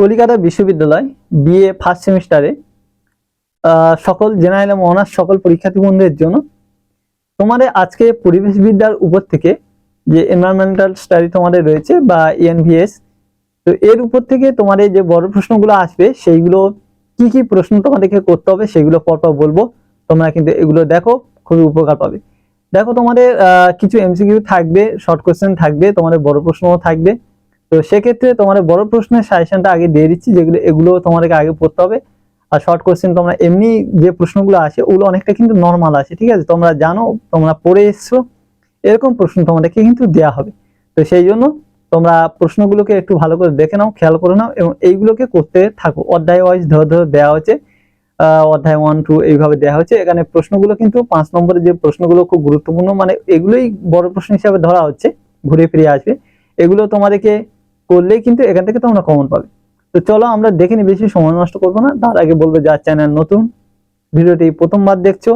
কলিকাতা বিশ্ববিদ্যালয় BA first সেমিস্টারে সকল জেনারেল এবং অনার্স সকল পরীক্ষার্থী বন্ধুদের জন্য তোমাদের আজকে পরিবেশবিদ্যার উপর থেকে যে এনভায়রনমেন্টাল স্টাডি তোমাদের রয়েছে বা E এনভিএস তো এর উপর থেকে তোমাদের যে বড় প্রশ্নগুলো আসবে, সেইগুলো কি কি প্রশ্ন তোমাদেরকে করতে হবে সেগুলো পরপর বলব। তোমরা কিন্তু এগুলো দেখো, খুবই উপকার পাবে। দেখো তোমাদের কিছু এমসিকিউ থাকবে শর্ট কোশ্চেন থাকবে, তোমাদের বড় প্রশ্নও থাকবে। তো সেক্ষেত্রে তোমাদের বড় প্রশ্নের সাজেশনটা আগে দিয়ে দিচ্ছি, যেগুলো, এগুলো তোমাদেরকে আগে পড়তে হবে। আর শর্ট কোশ্চেন তোমরা এমনি যে প্রশ্নগুলো আসে, ওগুলো অনেকটা কিন্তু নর্মাল আসে, ঠিক আছে? তোমরা জানো, তোমরা পড়ে এসছো, এরকম প্রশ্ন তোমাদেরকে কিন্তু দেয়া হবে। তো সেই জন্য তোমরা প্রশ্নগুলোকে একটু ভালো করে দেখে নাও, খেয়াল করে নাও, এবং এইগুলোকে করতে থাকো। অধ্যায় ওয়াইজ ধরে ধরে দেওয়া হচ্ছে অধ্যায় ওয়ান টু এইভাবে দেওয়া হচ্ছে এখানে প্রশ্নগুলো কিন্তু পাঁচ নম্বরের যে প্রশ্নগুলো খুব গুরুত্বপূর্ণ মানে এগুলোই বড় প্রশ্ন হিসাবে ধরা হচ্ছে, ঘুরে ফিরে আসবে। এগুলো তোমাদেরকে করলেই কিন্তু এখান থেকে তোমরা কমন পাবে। তো চলো আমরা দেখে নি, বেশি সময় নষ্ট করব না। তার আগে বলব, যার চ্যানেল নতুন, ভিডিওটি প্রথমবার দেখছ,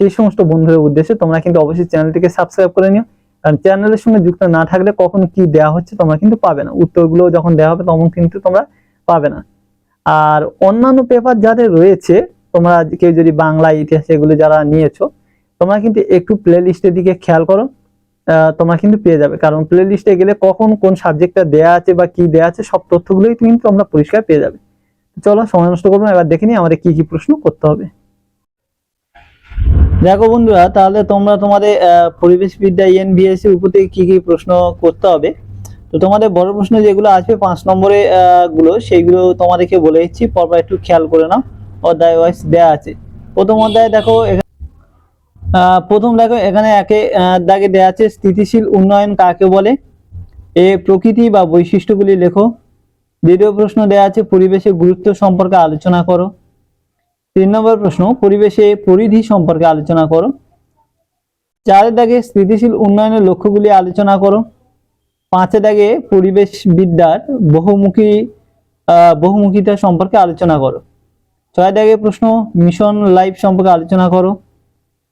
সেই সমস্ত বন্ধুদের উদ্দেশ্যে তোমরা কিন্তু অবশ্যই চ্যানেলটিকে সাবস্ক্রাইব করে নিও। কারণ চ্যানেলের সঙ্গে যুক্ত না থাকলে কখন কি দেওয়া হচ্ছে তোমরা কিন্তু পাবে না। উত্তরগুলো যখন দেওয়া হবে তখন কিন্তু তোমরা পাবে না। আর অন্যান্য পেপার যাদের রয়েছে, তোমরা কেউ যদি বাংলা, ইতিহাস এগুলো যারা নিয়েছো, তোমরা কিন্তু একটু প্লে লিস্টের দিকে খেয়াল করো। তোমরা কিন্তু পেয়ে যাবে। কারণ প্লে লিস্টে গেলে কখন কোন সাবজেক্টটা দেয়া আছে বা কি দেয়া আছে সব তথ্যগুলোই কিন্তু তোমরা পরিষ্কার পেয়ে যাবে। চলো সময় নষ্ট করব এবার দেখে নিই আমাদের কি কি প্রশ্ন করতে হবে। দেখো বন্ধুরা তাহলে তোমরা তোমাদের আহ, পরিবেশবিদ্যা এনবিএস এর উপর থেকে কি কি প্রশ্ন করতে হবে? তো তোমাদের বড় প্রশ্ন যেগুলো আসবে পাঁচ নম্বরে গুলো সেইগুলো তোমাদেরকে বলে দিচ্ছি। পরপর একটু খেয়াল করে নাও। অধ্যায় ওয়াইজ দেয়া আছে। প্রথম অধ্যায় দেখো প্রথম দেখো, এখানে একে দাগে দেয়া আছে, স্থিতিশীল উন্নয়ন কাকে বলে? এ, প্রকৃতি বা বৈশিষ্ট্যগুলি লেখো। দ্বিতীয় প্রশ্ন দেয়া আছে, পরিবেশের গুরুত্ব সম্পর্কে আলোচনা করো। তিন নম্বর প্রশ্ন, পরিবেশে পরিধি সম্পর্কে আলোচনা করো। চারের দাগে স্থিতিশীল উন্নয়নের লক্ষ্যগুলি আলোচনা করো। পাঁচের দাগে পরিবেশ বিদ্যার বহুমুখী বহুমুখিতা সম্পর্কে আলোচনা করো। ছয় দাগে প্রশ্ন, মিশন লাইফ সম্পর্কে আলোচনা করো।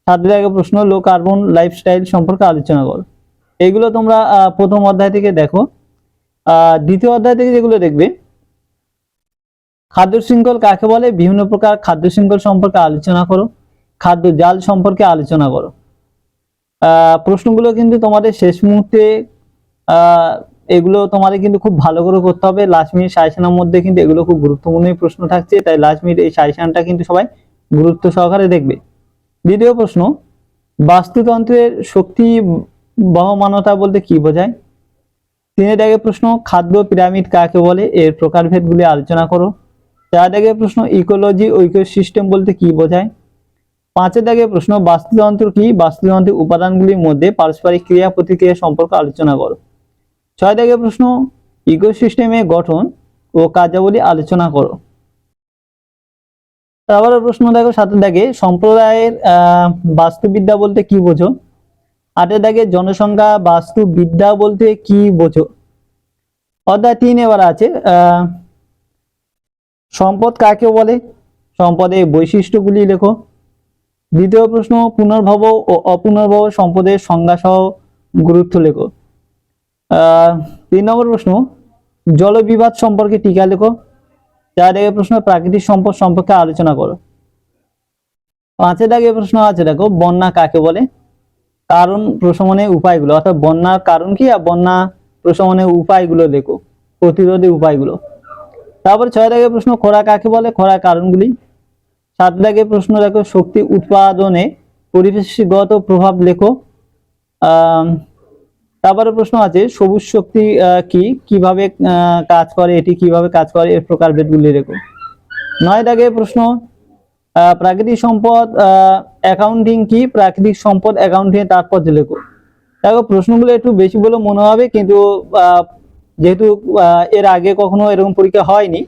সাত দাগে প্রশ্ন, লো কার্বন লাইফস্টাইল সম্পর্কে আলোচনা করো। এগুলো তোমরা প্রথম অধ্যায় থেকে দেখো। দ্বিতীয় অধ্যায় থেকে যেগুলো দেখবে, খাদ্য শৃঙ্খল কাকে বলে? বিভিন্ন প্রকার খাদ্য শৃঙ্খল সম্পর্কে আলোচনা করো। খাদ্য জাল সম্পর্কে আলোচনা করো। প্রশ্নগুলো কিন্তু তোমাদের শেষ মুহূর্তে এগুলো তোমাদের কিন্তু খুব ভালো করে করতে হবে। লাস্ট মিনিট সাজেশনের মধ্যে কিন্তু এগুলো খুব গুরুত্বপূর্ণ প্রশ্ন থাকছে, তাই লাস্ট মিনিট এই সাজেশনটা কিন্তু সবাই গুরুত্ব সহকারে দেখবে। দ্বিতীয় প্রশ্ন, বাস্তুতন্ত্রের শক্তি বহমানতা বলতে কি বোঝায়? তিনের দাগে প্রশ্ন, খাদ্য পিরামিড কাকে বলে? এর প্রকারভেদগুলি আলোচনা করো। চার দাগে প্রশ্ন, ইকোলজি সিস্টেম বলতে কি বোঝায়? পাঁচের দাগে প্রশ্ন, বাস্তুতন্ত্র কি? বাস্তুতন্ত্রের উপাদানগুলির মধ্যে পারস্পরিক ক্রিয়া প্রতিক্রিয়া সম্পর্কে আলোচনা করো। ছয় দাগে প্রশ্ন, ইকোসিস্টেমের গঠন ও কার্যাবলী আলোচনা করো। তারপরে প্রশ্ন দেখো সাতের দাগে সম্প্রদায়ের বাস্তুবিদ্যা বলতে কি বোঝো? আটের দাগে জনসংখ্যা, বাস্তুবিদ্যা বলতে কি বোঝো? অধ্যায় তিন এবার আছে সম্পদ কাকে বলে? সম্পদের বৈশিষ্ট্যগুলি লেখো। দ্বিতীয় প্রশ্ন, পুনর্ভব ও অপুনর্ভব সম্পদের সংজ্ঞা সহ গুরুত্ব লেখো। আহ, তিন নম্বর প্রশ্ন, জলবিবাদ সম্পর্কে টিকা লেখো। চার দাগে প্রশ্ন প্রাকৃতিক সম্পদ সম্পর্কে আলোচনা করো। পাঁচের দাগে প্রশ্ন আছে, দেখো, বন্যা কাকে বলে? কারণ প্রশমনের উপায়গুলো, অর্থাৎ বন্যার কারণ কি আর বন্যা প্রশমনের উপায়গুলো লেখো, প্রতিরোধের উপায়গুলো। তারপর ছয় দাগে প্রশ্ন, খরা কাকে বলে? খরা কারণগুলি। সাত দাগে প্রশ্ন, দেখো, শক্তি উৎপাদনে পরিবেশগত প্রভাব লেখো। তারপরে প্রশ্ন আছে, সবুজ শক্তি কি? কীভাবে কাজ করে? এটি কীভাবে কাজ করে? এর প্রকার প্রকারভেদগুলি রেখো। নয় দাগে প্রশ্ন প্রাকৃতিক সম্পদ অ্যাকাউন্টিং কি? প্রাকৃতিক সম্পদ অ্যাকাউন্টিং এর তাৎপর্য লেখো। দেখো, প্রশ্নগুলো একটু বেশি বলে মনে হবে, কিন্তু যেহেতু এর আগে কখনো এরকম পরীক্ষা হয়নি,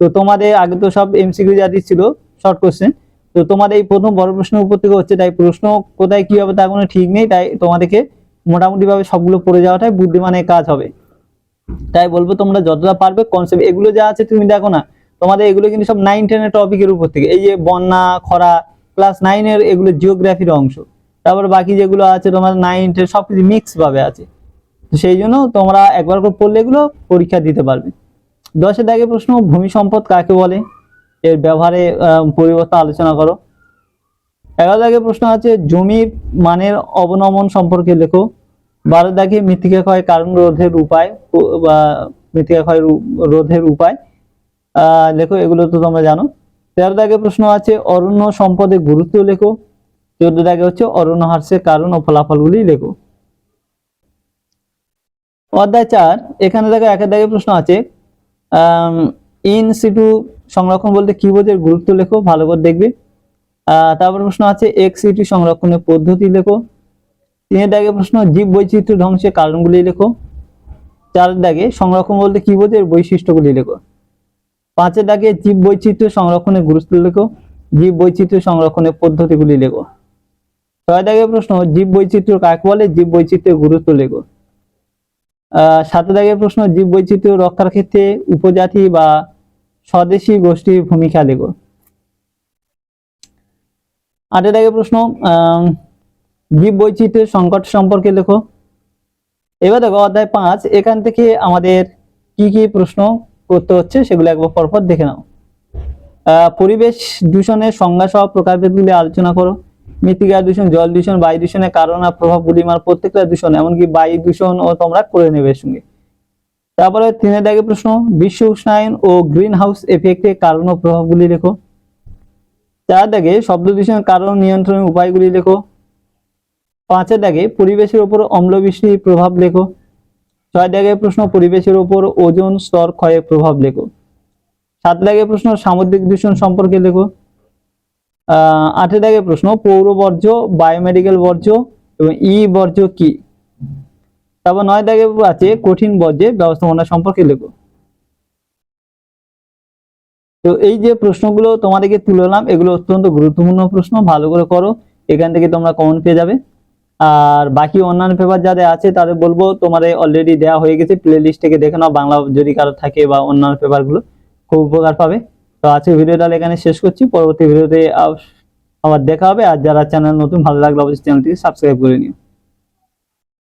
তো তোমাদের, আগে তো সব এমসিকিউ জাতি ছিল শর্ট কোশ্চেন তো তোমাদের এই প্রথম বড় প্রশ্নের উপর থেকে হচ্ছে, তাই প্রশ্ন কোথায় কি হবে তার কোনো ঠিক নেই, তাই তোমাদেরকে মোটামুটি ভাবে সবগুলো পড়ে যাওয়াটাই বুদ্ধিমানের কাজ হবে। তাই বলব তোমরা যতটা পারবে কনসেপ্ট এগুলো যা আছে তুমি দেখো না, তোমাদের এগুলো কিন্তু সব নাইন টেনের টপিকের উপর থেকে। এই যে বন্যা, খরা ক্লাস নাইনের এগুলো জিওগ্রাফির অংশ। তারপর বাকি যেগুলো আছে তোমার নাইন টেন সবকিছু মিক্স ভাবে আছে। তো সেই জন্য তোমরা একবার করে পড়লে এগুলো পরীক্ষা দিতে পারবে। দশের দাগে প্রশ্ন, ভূমি সম্পদ কাকে বলে? এর ব্যবহারে পরিবর্তন আলোচনা করো। এগারো দাগে প্রশ্ন আছে, জমির মানের অবনমন সম্পর্কে লেখো। বারো দাগে মৃত্তিকা ক্ষয় কারণ রোধের উপায় বা, মৃত্তিকা ক্ষয় রোধের উপায়। লেখো, এগুলো তো তোমরা জানো। তেরো দাগে প্রশ্ন আছে, অরণ্য সম্পদের গুরুত্ব লেখো। চোদ্দ দাগে হচ্ছে, অরণ্য হ্রাসের কারণ ও ফলাফলগুলি লেখো। অধ্যায় চার, এখানে দেখো একের দাগে প্রশ্ন আছে ইন সিটু সংরক্ষণ বলতে কি বোঝের গুরুত্ব লেখো, ভালো করে দেখবে। তারপর প্রশ্ন আছে এক্স সিটি সংরক্ষণের পদ্ধতি লেখো। তিনের দাগে প্রশ্ন, জীব বৈচিত্র্য ধ্বংসের কারণগুলি লেখো। চার দাগে, সংরক্ষণ বলতে কি বোঝের বৈশিষ্ট্যগুলি লেখো। পাঁচের দাগে, জীব বৈচিত্র্য সংরক্ষণের গুরুত্ব লেখো। জীব বৈচিত্র্য সংরক্ষণের পদ্ধতিগুলি লেখো। ছয় দাগে প্রশ্ন, জীব বৈচিত্র্য কাকে বলে? জীব বৈচিত্র্যের গুরুত্ব লেখো। সাত দাগের প্রশ্ন, জীব বৈচিত্র্য রক্ষার ক্ষেত্রে উপজাতি বা স্বদেশী গোষ্ঠীর ভূমিকা লেখো। আটের দাগের প্রশ্ন জীব বৈচিত্র্যের সংকট সম্পর্কে লেখো। এবার দেখো, অধ্যায় পাঁচ, এখান থেকে আমাদের কি কি প্রশ্ন করতে হচ্ছে সেগুলো একবার পরপর দেখে নাও। পরিবেশ দূষণের সংজ্ঞা সহ প্রকারভেদগুলি আলোচনা করো। মৃত্তিকা দূষণ, জল দূষণ, বায়ু দূষণের কারণ আর প্রভাবগুলি মানে প্রত্যেকটা দূষণ, এমনকি বায়ু দূষণ ও তোমরা করে নেবে সঙ্গে। তারপরে তিনের দাগে প্রশ্ন, বিশ্ব উষ্ণায়ন ও গ্রিন হাউস এফেক্টের কারণ ও প্রভাবগুলি লেখো। চার দাগে শব্দ দূষণের কারণ নিয়ন্ত্রণের উপায়গুলি লেখো। পাঁচের দাগে পরিবেশের উপর অম্লবৃষ্টির প্রভাব লেখো। ছয় দাগে প্রশ্ন পরিবেশের উপর ওজন স্তর ক্ষয়ের প্রভাব লেখো। সাত দাগে প্রশ্ন সামুদ্রিক দূষণ সম্পর্কে লেখো। আটের দাগে প্রশ্ন পৌর বর্জ্য বায়োমেডিকেল বর্জ্য এবং ই বর্জ্য কি? তারপর নয় দাগে আছে কঠিন বর্জ্যের ব্যবস্থাপনা সম্পর্কে লেখো। তো এই যে প্রশ্নগুলো তোমাদেরকে তুললাম এগুলো অত্যন্ত গুরুত্বপূর্ণ প্রশ্ন, ভালো করে করো, এখান থেকে তোমরা কমন পেয়ে যাবে। আর বাকি অন্যান্য পেপার যাদের আছে, তাদের বলব, তোমাদের অলরেডি দেওয়া হয়ে গেছে প্লে লিস্ট থেকে দেখে নাও, বাংলা যদি কারও থাকে বা অন্যান্য পেপারগুলো খুব উপকার পাবে। তো আজকে ভিডিওটা এখানে শেষ করছি, পরবর্তী ভিডিওতে আবার দেখা হবে, আর যারা চ্যানেল নতুন, ভালো লাগলে অবশ্যই চ্যানেলটিকে সাবস্ক্রাইব করে নিও।